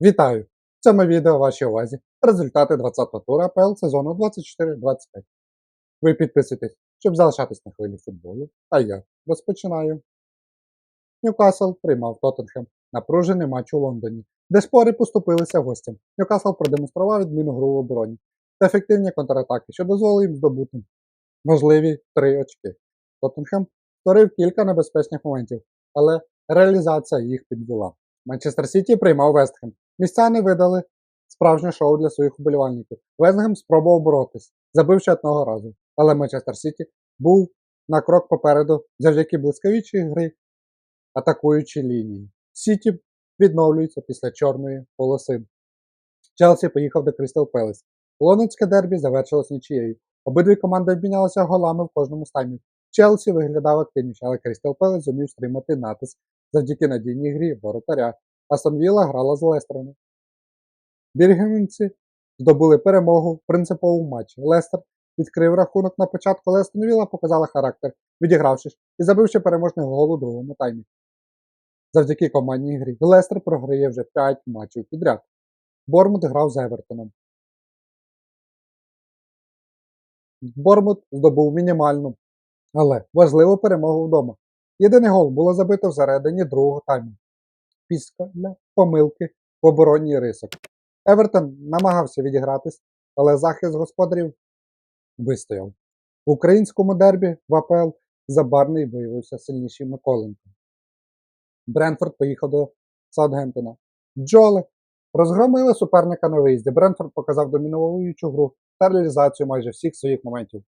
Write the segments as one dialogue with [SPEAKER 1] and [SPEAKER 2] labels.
[SPEAKER 1] Вітаю! В цьому відео вашій увазі результати 20-го туру АПЛ сезону 24-25. Ви підписуйтесь, щоб залишатись на хвилі футболу, а я розпочинаю. Ньюкасл приймав Тоттенхем. Напружений матч у Лондоні, де шпори поступилися гостям. Ньюкасл продемонстрував відміну гру в обороні та ефективні контратаки, що дозволили їм здобути можливі три очки. Тоттенхем створив кілька небезпечних моментів, але реалізація їх підвела. Манчестер Сіті приймав Вестхем. Містяни видали справжнє шоу для своїх уболівальників. Вестгем спробував боротись, забивши одного разу. Але Манчестер Сіті був на крок попереду завдяки блискавічій гри атакуючій лінії. Сіті відновлюється після чорної полоси. Челсі поїхав до Крістал Пелес. Лондонське дербі завершилось нічією. Обидві команди обмінялися голами в кожному стані. Челсі виглядав активніше, але Крістал Пелес зумів стримати натиск завдяки надійній грі воротаря. Астон Вілла грала з Лестером. Біргемінці здобули перемогу в принциповому матчі. Лестер відкрив рахунок на початку, але Астон показала характер, відігравшись і забивши переможний гол у другому таймі. Завдяки командній грі Лестер програє вже 5 матчів підряд. Бормут грав з Евертоном. Бормут здобув мінімальну, але важливу перемогу вдома. Єдиний гол було забито всередині другого тайму. Після помилки в оборонній рисок. Евертон намагався відігратись, але захист господарів вистояв. В українському дербі в АПЛ Забарний виявився сильніший Миколенко. Бренфорд поїхав до Саутгемптона. Джоли розгромили суперника на виїзді. Бренфорд показав домінуючу гру та реалізацію майже всіх своїх моментів.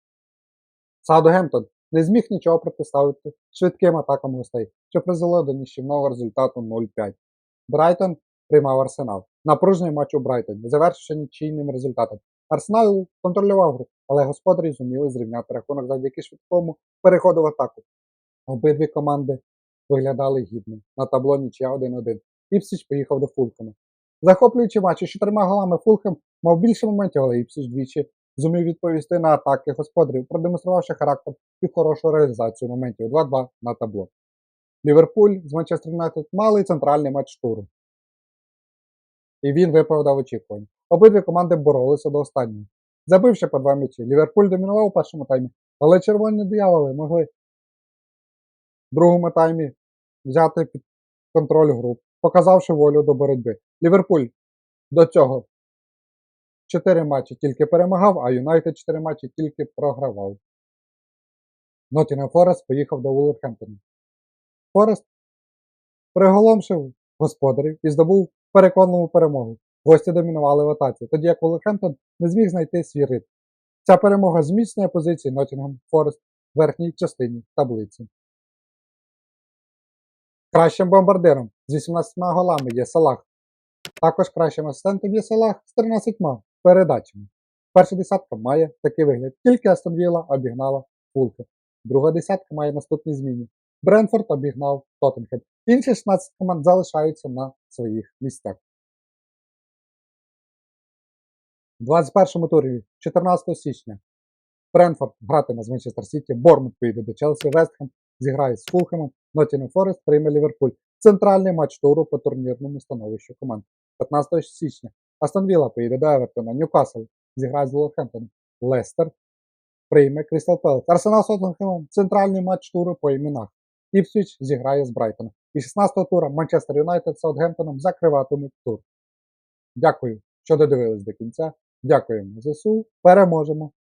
[SPEAKER 1] Саутгемптон не зміг нічого протиставити швидким атакам гостей, що призвело до нищівного результату 0-5. Брайтон приймав Арсенал. Напружений матч у Брайтоні, завершився нічийним результатом. Арсенал контролював гру, але господарі зуміли зрівняти рахунок завдяки швидкому переходу в атаку. Обидві команди виглядали гідно. На табло нічия 1-1. Іпсіч поїхав до Фулхема. Захоплюючи матч із чотирма голами Фулхем мав більше моментів, але Іпсіч двічі зумів відповісти на атаки господарів, продемонструвавши характер і хорошу реалізацію моментів 2-2 на табло. Ліверпуль з Манчестер Юнайтед мали центральний матч туру. І він виправдав очікування. Обидві команди боролися до останнього. Забивши по два м'ячі, Ліверпуль домінував у першому таймі, але червоні дияволи могли в другому таймі взяти під контроль гру, показавши волю до боротьби. Ліверпуль до цього 4 матчі тільки перемагав, а Юнайтед 4 матчі тільки програвав. Ноттінгем Форест поїхав до Вулверхемптона. Форест приголомшив господарів і здобув переконливу перемогу. Гості домінували в атаці, тоді як Вулверхемптон не зміг знайти свій ритм. Ця перемога зміцнює позиції Ноттінгем Форест в верхній частині таблиці. Кращим бомбардиром з 18 голами є Салах. Також кращим асистентом є Салах з 13 передачами. Перша десятка має такий вигляд. Тільки Астон Вілла обігнала Фулке. Друга десятка має наступні зміни. Бренфорд обігнав Тоттенхем. Інші 16 команд залишаються на своїх місцях. У 21 турі 14 січня Бренфорд гратиме з Манчестер Сіті, Бормут поїде до Челсі, Вестхем зіграє з Фулхемом, Ноттінгем Форест прийме Ліверпуль. Центральний матч туру по турнірному становищу команд. 15 січня Астон Вілла поїде до Евертона, Ньюкасл зіграє з Волохемптоном, Лестер прийме Крістал Пелес. Арсенал з Тоттенхемом центральний матч туру по іменах. Іпсвіч зіграє з Брайтоном. І 16-го тура Манчестер Юнайтед з Саутгемптоном закриватимуть тур. Дякую, що додивились до кінця. Дякуємо ЗСУ. Переможемо!